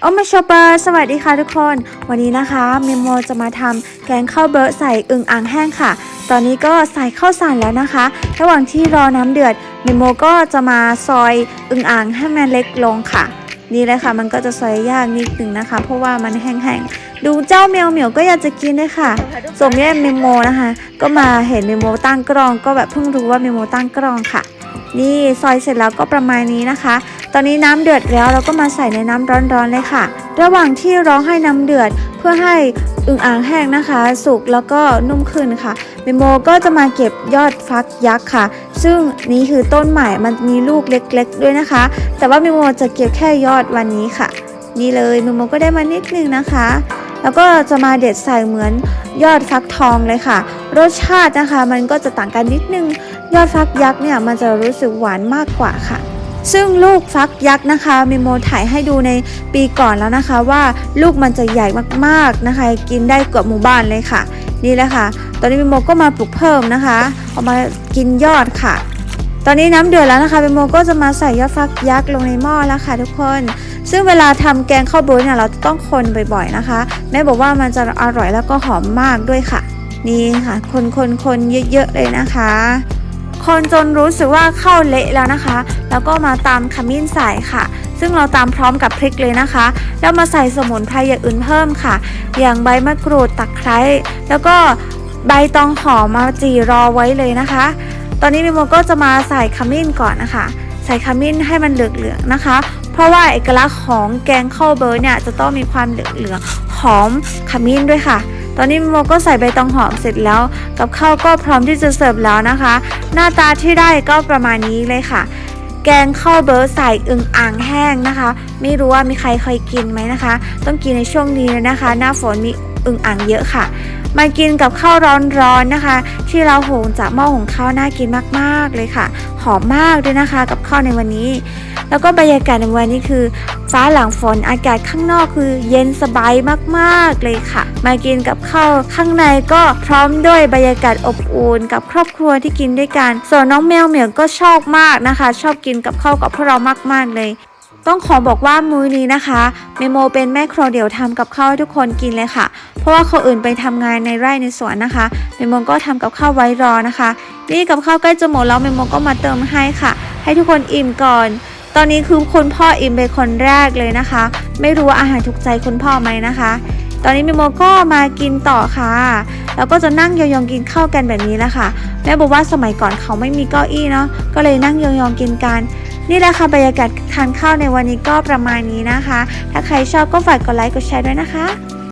โอมาโชเปอร์สวัสดีค่ะทุกคน วันนี้นะคะเมมโมจะมาทำแกงข้าวเบอร์ใส่อึ่งอ่างแห้งค่ะ ตอนนี้ก็ใส่ข้าวสารแล้วนะคะ ระหว่างที่รอน้ำเดือดเมมโมก็จะมาซอยอึ่งอ่างให้มันเล็กลงค่ะ นี่เลยค่ะ มันก็จะซอยยากนิดนึงนะคะ เพราะว่ามันแห้งๆ ดูเจ้าแมวเหมียวก็อยากจะกินด้วยค่ะส่วนแม่เมโมนะคะ ก็มาเห็นเมมโมตั้งกล้องก็แบบเพิ่งรู้ว่าเมโมตั้งกล้องค่ะ นี่ซอยเสร็จแล้วก็ประมาณนี้นะคะ ตอนนี้น้ำเดือดแล้วเราก็มาใส่ในน้ำร้อนๆเลยค่ะ ระหว่างที่รอให้น้ำเดือดเพื่อให้อึ่งอ่างแห้งนะคะ สุกแล้วก็นุ่มขึ้นค่ะเมโมก็จะมาเก็บยอดฟักยักษ์ค่ะ ซึ่งนี่คือต้นใหม่มันมีลูกเล็ก ๆ ด้วยนะคะ แต่ว่าเมโมจะเก็บแค่ยอดวันนี้ค่ะ นี่เลยเมโมก็ได้มานิดนึงนะคะ แล้วก็จะมาเด็ดใส่เหมือนยอดฟักทองเลยค่ะ รสชาตินะคะ มันก็จะต่างกันนิดนึง ยอดฟักยักษ์เนี่ยมันจะรู้สึกหวานมากกว่าค่ะ ซึ่งลูกฟักยักษ์นะคะมิโมถ่ายให้ดูในปีก่อนแล้วนะคะว่าลูกมันจะใหญ่มากๆนะคะ กินได้เกือบหมู่บ้านเลยค่ะ นี่แหละค่ะ ตอนนี้มิโมก็มาปลูกเพิ่มนะคะเอามากินยอดค่ะ ตอนนี้น้ำเดือดแล้วนะคะมิโมก็จะมาใส่ยอดฟักยักษ์ลงในหม้อแล้วค่ะทุกคน ซึ่งเวลาทำแกงข้าวโบ๊ทเนี่ยเราจะต้องคนบ่อยๆนะคะ แม่บอกว่ามันจะอร่อยแล้วก็หอมมากด้วยค่ะ นี่ค่ะ คนคนคนเยอะๆเลยนะคะ คนจนรู้สึกว่าเข้าเละแล้วนะคะ แล้วก็มาตามขมิ้นใส่ค่ะ ซึ่งเราตามพร้อมกับพริกเลยนะคะ แล้วมาใส่สมุนไพรอย่างอื่นเพิ่มค่ะ อย่างใบมะกรูดตะไคร้แล้วก็ใบตองหอมมาจีรอไว้เลยนะคะ ตอนนี้มิโมก็จะมาใส่ขมิ้นก่อนนะคะ ใส่ขมิ้นให้มันเหลืองๆนะคะ เพราะว่าเอกลักษณ์ของแกงข้าวเบอร์เนี่ยจะต้องมีความเหลืองๆหอมขมิ้นด้วยค่ะ ตอนนี้โมก็ใส่ใบตองหอมเสร็จแล้ว กับข้าวก็พร้อมที่จะเสิร์ฟแล้วนะคะ หน้าตาที่ได้ก็ประมาณนี้เลยค่ะแกงข้าวเบอร์ใส่อึ่งอ่างแห้งนะคะ ไม่รู้ว่ามีใครเคยกินไหมนะคะ ต้องกินในช่วงนี้เลยนะคะ หน้าฝนมีอึ่งอ่างเยอะค่ะ มากินกับข้าวร้อนๆนะคะ ที่เราหุงจากหม้อหุงข้าวน่ากินมากๆเลยค่ะ หอมมากด้วยนะคะ กับข้าวในวันนี้ แล้วก็บรรยากาศในวันนี้คือ ฟ้าหลังฝนอากาศข้างนอกคือเย็นสบายมากๆเลยค่ะ มากินกับข้าวข้างในก็พร้อมด้วยบรรยากาศอบอุ่นกับครอบครัวที่กินด้วยกัน ส่วนน้องแมวเหมียวก็ชอบมากนะคะ ชอบกินกับข้าวกับพวกเรามากๆเลย ต้องขอบอกว่ามื้อนี้นะคะเมโมเป็นแม่ครัวเดี่ยวทำกับข้าวให้ทุกคนกินเลยค่ะ เพราะว่าคนอื่นไปทำงานในไร่ในสวนนะคะเมโมก็ทำกับข้าวไว้รอนะคะ นี่กับข้าวใกล้จะหมดแล้วเมโมก็มาเติมให้ค่ะ ให้ทุกคนอิ่มก่อน ตอนนี้คือคุณพ่ออิ่มเป็นคนแรกเลยนะคะ ไม่รู้ว่าอาหารถูกใจคุณพ่อไหมนะคะ ตอนนี้เมโมก็มากินต่อค่ะแล้วก็จะนั่งยองๆกินข้าวกันแบบนี้แหละค่ะแม่บอกว่าสมัยก่อนเขาไม่มีเก้าอี้เนาะก็เลยนั่งยองๆกินกัน นี่แหละค่ะบรรยากาศทานข้าวในวันนี้ก็ประมาณนี้นะคะ ถ้าใครชอบก็ฝากกดไลค์กดแชร์ด้วยนะคะ